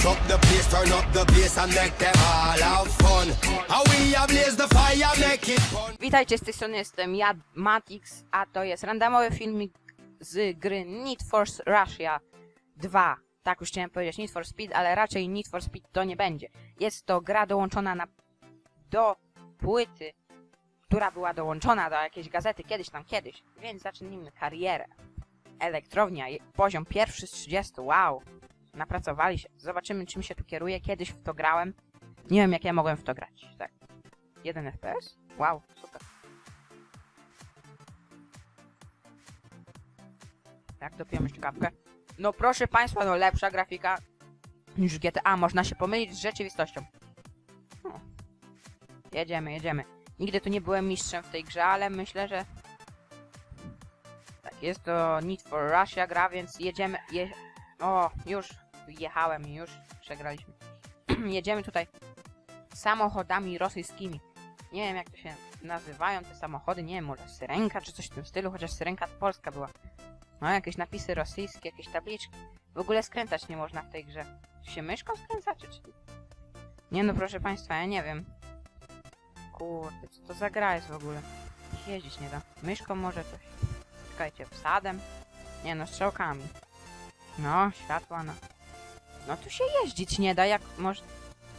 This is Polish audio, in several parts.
Mash up the place, turn up the and make them all have fun. How we blaze the fire, make it fun. Witajcie, z tej strony jestem ja, Matix, a to jest randomowy filmik z gry Need for Russia 2. Tak już chciałem powiedzieć Need for Speed, ale raczej Need for Speed to nie będzie. Jest to gra dołączona na, do płyty, która była dołączona do jakiejś gazety kiedyś tam kiedyś. Więc zacznijmy karierę. Elektrownia, poziom pierwszy z 30, wow. Napracowali się. Zobaczymy czym się tu kieruje. Kiedyś w to grałem. Nie wiem jak ja mogłem w to grać. Tak. 1 FPS? Wow, super. Tak, dopiero szczykawkę. No proszę Państwa, no lepsza grafika niż GTA. Można się pomylić z rzeczywistością. No. Jedziemy, jedziemy. Nigdy tu nie byłem mistrzem w tej grze, ale myślę, że... Tak, jest to Need for Russia gra, więc jedziemy... Je... O, już jechałem, już przegraliśmy. jedziemy tutaj samochodami rosyjskimi. Nie wiem jak to się nazywają te samochody, nie wiem, może syrenka czy coś w tym stylu, chociaż syrenka to polska była. No, jakieś napisy rosyjskie, jakieś tabliczki. W ogóle skręcać nie można w tej grze. Czy się myszką skręca, czy... czy- Nie no, proszę państwa, ja nie wiem. Kurde, co to za gra jest w ogóle? Jeździć nie da. Myszką może coś. Czekajcie, wsadem? Nie no, strzałkami. No, światła, no. No tu się jeździć nie da, jak może...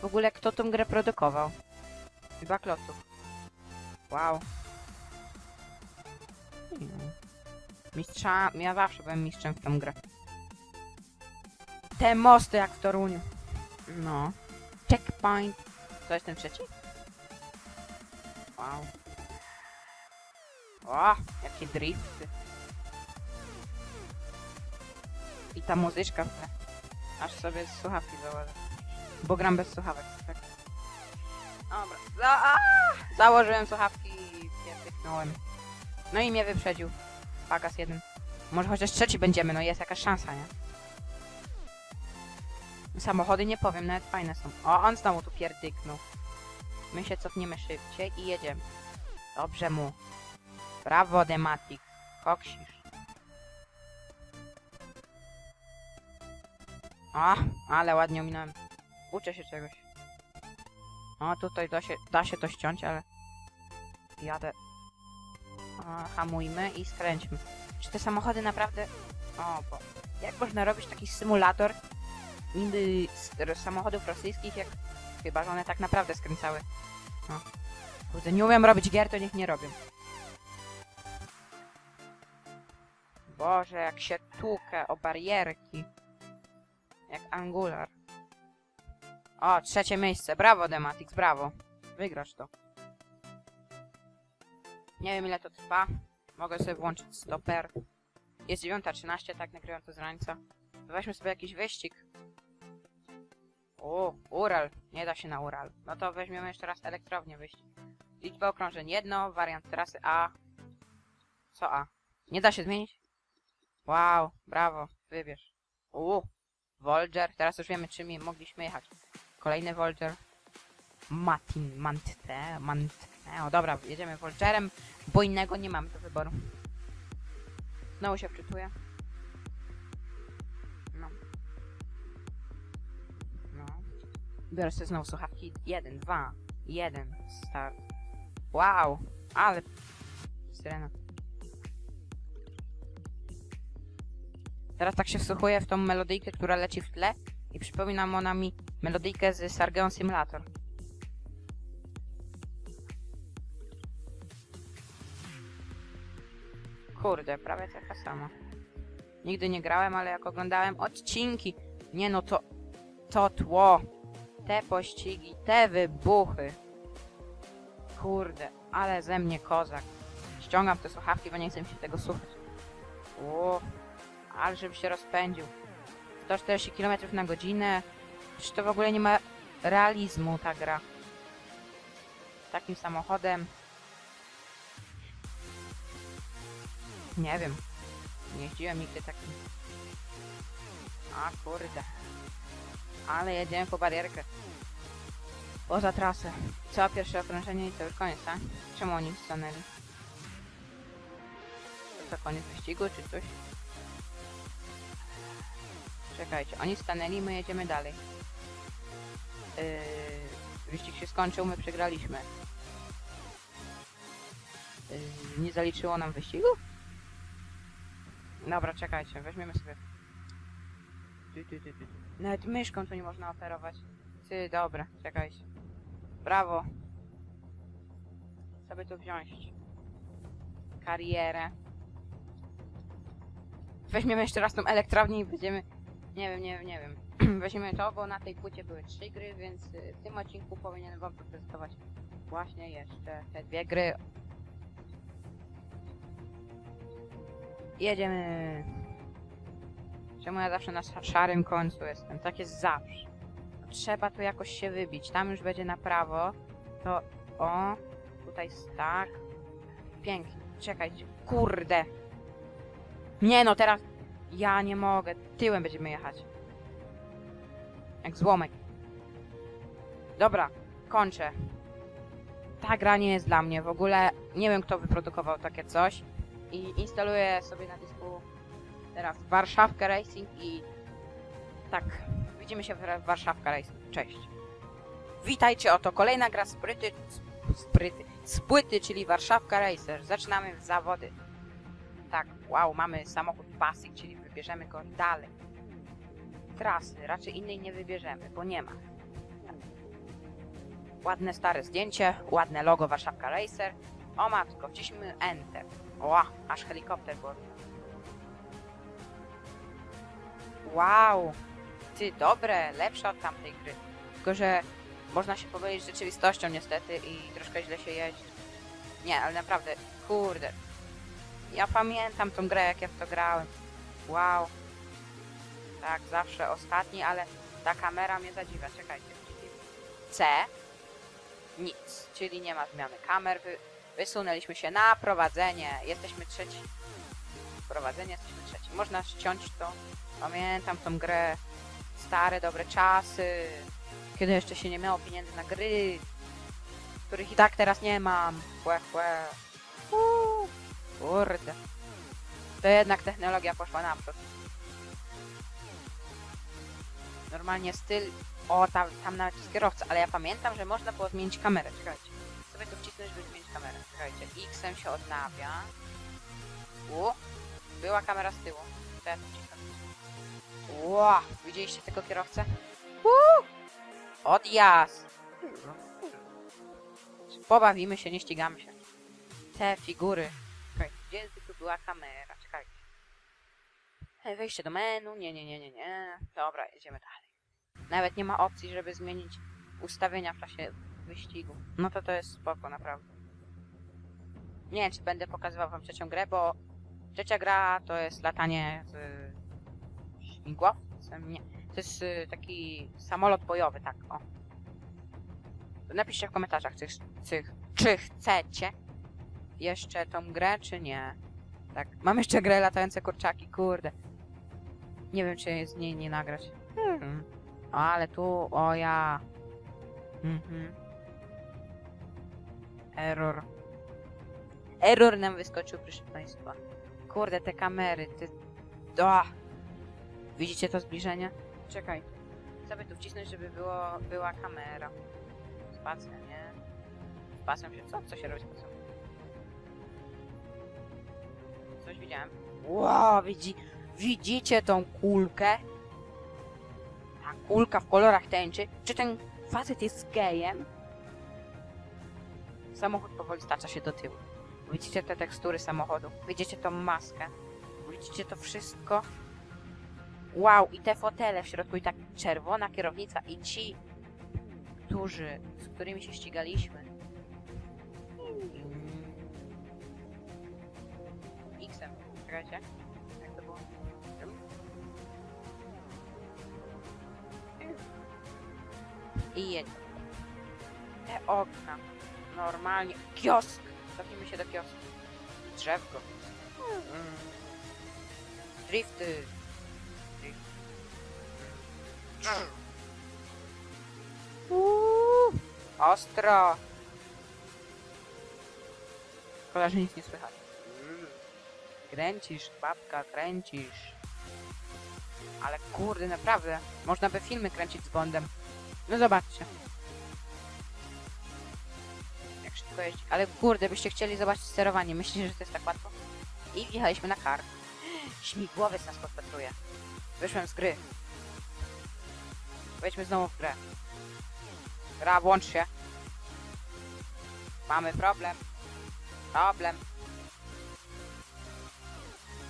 W ogóle kto tą grę produkował? Dwa kloców. Wow. Hmm. Mistrza... Ja zawsze byłem mistrzem w tę grę. Te mosty jak w Toruniu. No. Checkpoint. To jest ten trzeci? Wow. O, jakie drifty. I ta muzyczka w tle. Aż sobie słuchawki założę. Bo gram bez słuchawek, tak. Dobra. Za! Założyłem słuchawki i pierdyknąłem. No i mnie wyprzedził. Pagas jeden. Może chociaż trzeci będziemy, no jest jakaś szansa, nie? Samochody nie powiem, nawet fajne są. O, on znowu tu pierdyknął. My się cofniemy szybciej i jedziemy. Dobrze mu. Brawo, Dematik. Koksisz. O, ale ładnie ominąłem. Uczę się czegoś. O, tutaj da się, da się to ściąć, ale... Jadę. O, hamujmy i skręćmy. Czy te samochody naprawdę... O, bo... Jak można robić taki symulator niby samochodów rosyjskich, jak... Chyba, że one tak naprawdę skręcały. No. Kurde, nie umiem robić gier, to niech nie robią. Boże, jak się tłukę o barierki. Jak Angular. O, trzecie miejsce. Brawo, Dematix, brawo. Wygrasz to. Nie wiem ile to trwa. Mogę sobie włączyć stoper. Jest 9.13, tak nagrywam to z rańca. Weźmy sobie jakiś wyścig. O, Ural. Nie da się na Ural. No to weźmiemy jeszcze raz elektrownię wyścig. Liczba okrążeń jedno, wariant trasy A. Co A? Nie da się zmienić? Wow, brawo, wybierz. U, Volger. Teraz już wiemy czym mogliśmy jechać. Kolejny Volger. Matin, Mantne, Mantne. O dobra, jedziemy Volgerem, bo innego nie mamy do wyboru. Znowu się wczytuję. No. No. Biorę sobie znowu słuchawki. Jeden, dwa, jeden, start. Wow, ale... Syrena. Teraz tak się wsłuchuję w tą melodyjkę, która leci w tle i przypomina ona mi melodyjkę z Sargeon Simulator. Kurde, prawie taka sama. Nigdy nie grałem, ale jak oglądałem odcinki, nie no to, to tło, te pościgi, te wybuchy. Kurde, ale ze mnie kozak. Ściągam te słuchawki, bo nie chcę mi się tego słuchać. O, ale żeby się rozpędził. 140 km na godzinę. Przecież to w ogóle nie ma realizmu ta gra. Takim samochodem. Nie wiem. Nie jeździłem nigdy takim. A kurde. Ale jedziemy po barierkę. Poza trasę. Co pierwsze okrążenie i to już koniec, tak? Czemu oni stanęli? To koniec wyścigu czy coś? Czekajcie, oni stanęli, my jedziemy dalej. Yy, wyścig się skończył, my przegraliśmy. Yy, nie zaliczyło nam wyścigu? Dobra, czekajcie, weźmiemy sobie... Ty, ty, ty, ty. Nawet myszką tu nie można operować. Ty, dobra, czekajcie. Brawo. Sobie tu wziąć. Karierę. Weźmiemy jeszcze raz tą elektrownię i będziemy... Nie wiem, nie wiem, nie wiem. Weźmiemy to, bo na tej płycie były trzy gry, więc y, w tym odcinku powinienem wam zaprezentować właśnie jeszcze te dwie gry. Jedziemy. Czemu ja zawsze na sz- szarym końcu jestem? Tak jest zawsze. Trzeba tu jakoś się wybić. Tam już będzie na prawo. To o, tutaj tak. Pięknie. Czekajcie. Kurde. Nie no, teraz ja nie mogę. Tyłem będziemy jechać. Jak złomek. Dobra, kończę. Ta gra nie jest dla mnie. W ogóle nie wiem, kto wyprodukował takie coś. I instaluję sobie na dysku teraz Warszawkę Racing i tak, widzimy się w Warszawka Racing. Cześć. Witajcie, oto kolejna gra z pryty, z pryty, z płyty, czyli Warszawka Racer. Zaczynamy zawody. Tak, wow, mamy samochód Basic, czyli wybierzemy go dalej. Trasy, raczej innej nie wybierzemy, bo nie ma. Ładne stare zdjęcie, ładne logo Warszawka Racer. O matko, wciśnijmy Enter. Ła, aż helikopter było. Wow, ty dobre, lepsze od tamtej gry. Tylko, że można się pomylić z rzeczywistością niestety i troszkę źle się jeździ. Nie, ale naprawdę, kurde. Ja pamiętam tą grę, jak ja w to grałem. Wow. Tak, zawsze ostatni, ale ta kamera mnie zadziwia. Czekajcie. C. Nic, czyli nie ma zmiany kamer. Wy, wysunęliśmy się na prowadzenie. Jesteśmy trzeci. Prowadzenie, jesteśmy trzeci. Można ściąć to. Pamiętam tą grę. Stare, dobre czasy. Kiedy jeszcze się nie miało pieniędzy na gry. Których i tak teraz nie mam. Łe, łe. Uuu, Kurde. To jednak technologia poszła naprzód. Normalnie styl... O, tam, tam nawet jest kierowca, ale ja pamiętam, że można było zmienić kamerę. Czekajcie. Sobie tu wcisnąć, żeby zmienić kamerę. Czekajcie. X-em się odnawia. U. Była kamera z tyłu. Teraz wcisnę. Ła! Widzieliście tego kierowcę? Uuu! Odjazd! Pobawimy się, nie ścigamy się. Te figury. Czekaj, gdzie tu była kamera? Czekajcie. Ej, Wejście do menu. Nie, nie, nie, nie, nie. Dobra, jedziemy dalej. Nawet nie ma opcji, żeby zmienić ustawienia w czasie wyścigu. No to to jest spoko, naprawdę. Nie wiem, czy będę pokazywał wam trzecią grę, bo trzecia gra to jest latanie z śmigłowcem. Nie, to jest y, taki samolot bojowy, tak, o. Napiszcie w komentarzach, czy, czy, czy chcecie jeszcze tą grę, czy nie. Tak, mam jeszcze grę latające kurczaki, kurde. Nie wiem, czy z niej nie nagrać. Hmm. Ale tu, o ja. Mhm. Error. Error nam wyskoczył, proszę Państwa. Kurde, te kamery, ty... O! Widzicie to zbliżenie? Czekaj. Sobie tu wcisnąć, żeby było, była kamera. Spacja, nie? Spacją się... Co? Co się robi z spacją? Coś widziałem. Wow, widzi... Widzicie tą kulkę? Ta kulka w kolorach tęczy. Czy ten facet jest gejem? Samochód powoli stacza się do tyłu. Widzicie te tekstury samochodu. Widzicie tą maskę. Widzicie to wszystko. Wow, i te fotele w środku, i tak czerwona kierownica, i ci, którzy, z którymi się ścigaliśmy. Czekajcie. Jak to było? I jedź. Te okna. Normalnie. Kiosk! Cofnijmy się do kiosku. Drzewko. Mm. Drifty. Drift. Ostro. Szkoda, że nic nie słychać. Kręcisz, babka, kręcisz. Ale kurde, naprawdę. Można by filmy kręcić z Bondem. No zobaczcie. Jak szybko jeździ. Ale kurde, byście chcieli zobaczyć sterowanie. Myślicie, że to jest tak łatwo? I wjechaliśmy na kar. Śmigłowiec nas podpatruje. Wyszłem z gry. Wejdźmy znowu w grę. Gra, włącz się. Mamy problem. Problem.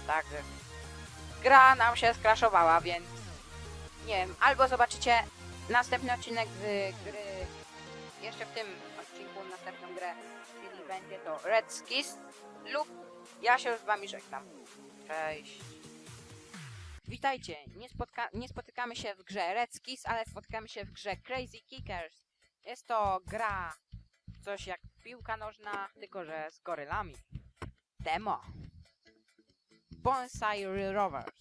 Także. Gra nam się skraszowała, więc nie wiem, albo zobaczycie następny odcinek z gry jeszcze w tym odcinku następną grę, czyli będzie to Red Skis lub ja się z wami żegnam. Cześć. Witajcie, nie, spotka nie spotykamy się w grze Red Skis, ale spotykamy się w grze Crazy Kickers. Jest to gra coś jak piłka nożna, tylko że z gorylami. Demo. Bonsai Rovers.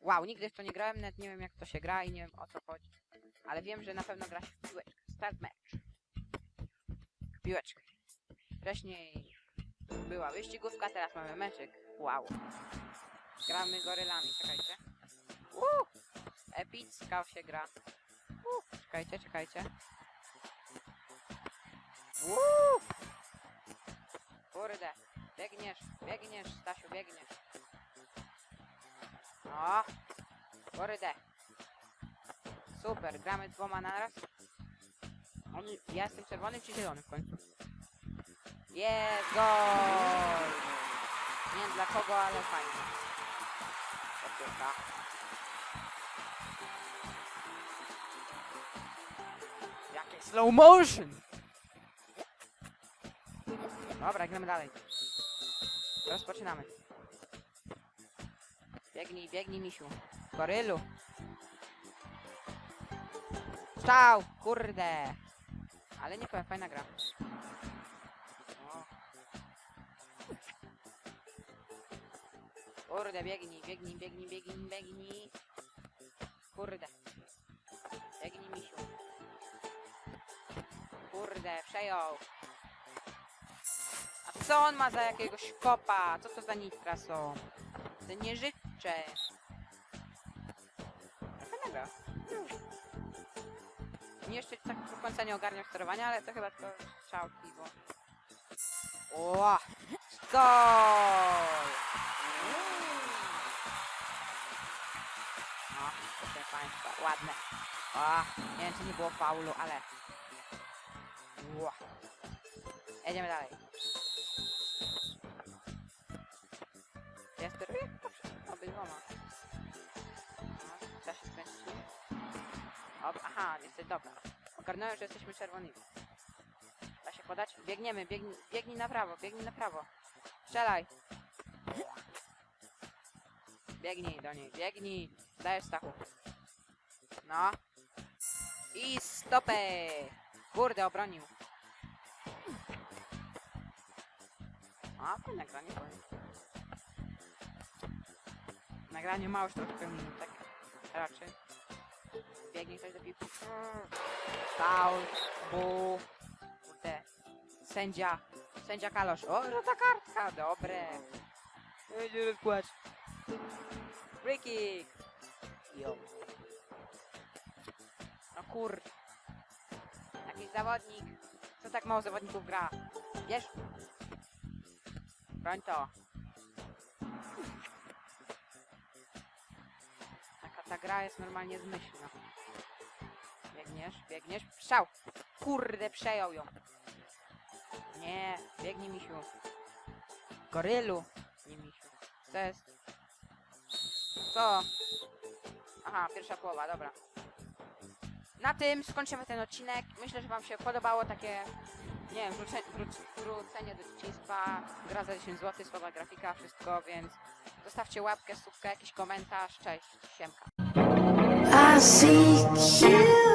Wow, nigdy w to nie grałem, nawet nie wiem jak to się gra i nie wiem o co chodzi. Ale wiem, że na pewno gra się w piłeczkę. Start match. Piłeczkę. Wcześniej była wyścigówka, teraz mamy meczyk. Wow. Gramy gorylami, czekajcie. Uuu! Epicka się gra. Uuu, czekajcie, czekajcie. Uuu! Kurde. Biegniesz, biegniesz, Stasiu, biegniesz. O! Kurde. Super, gramy dwoma naraz. Oni, ja jestem czerwony czy zielony w końcu? Jest gol! Nie wiem dla kogo, ale fajnie. Kopiuta. Jakie slow motion! Dobra, gramy dalej. Rozpoczynamy. Biegnij, biegnij, misiu. Gorylu. Strzał! Kurde! Ale nie powiem, fajna gra. Kurde, biegnij, biegnij, biegnij, biegnij, biegnij. Kurde. Biegnij, misiu. Kurde, przejął. Co on ma za jakiegoś kopa? Co to za nitra są? To nie życzę. Fajna gra. Nie jeszcze tak do końca nie ogarniam sterowania, ale to chyba tylko strzałki, bo... O! Gol! No, proszę Państwa, ładne. O, nie wiem czy nie było faulu, ale... Ło. Jedziemy dalej. Obydwoma. No, trzeba się skręcić nim. O, aha, niestety, dobra. Ogarnąłem, że jesteśmy czerwonymi. Da się podać? Biegniemy, biegnij, biegnij na prawo, biegnij na prawo. Strzelaj. Biegnij do niej, biegnij. Dajesz Stachu. No. I stopę. Kurde, obronił. A, fajne nagranie, powiem. Nagranie ma już troszkę minut, tak raczej. Biegnie ktoś do piłki. Faul, bu. Kurde. Sędzia. Sędzia Kalosz. O, żółta kartka. Dobre. Będzie rozpłacz. Free kick. No kur... Jakiś zawodnik. Co tak mało zawodników gra? Wiesz? Broń to. Gra jest normalnie zmyślna. Biegniesz, biegniesz. Strzał! Kurde, przejął ją. Nie, biegnij misiu. Gorylu. Nie misiu. Co jest? Co? Aha, pierwsza połowa, dobra. Na tym skończymy ten odcinek. Myślę, że wam się podobało takie, nie wiem, wrócenie, wróc, wrócenie do dzieciństwa. Gra za 10 zł, słaba grafika, wszystko, więc zostawcie łapkę, subkę, jakiś komentarz. Cześć, siemka. I seek you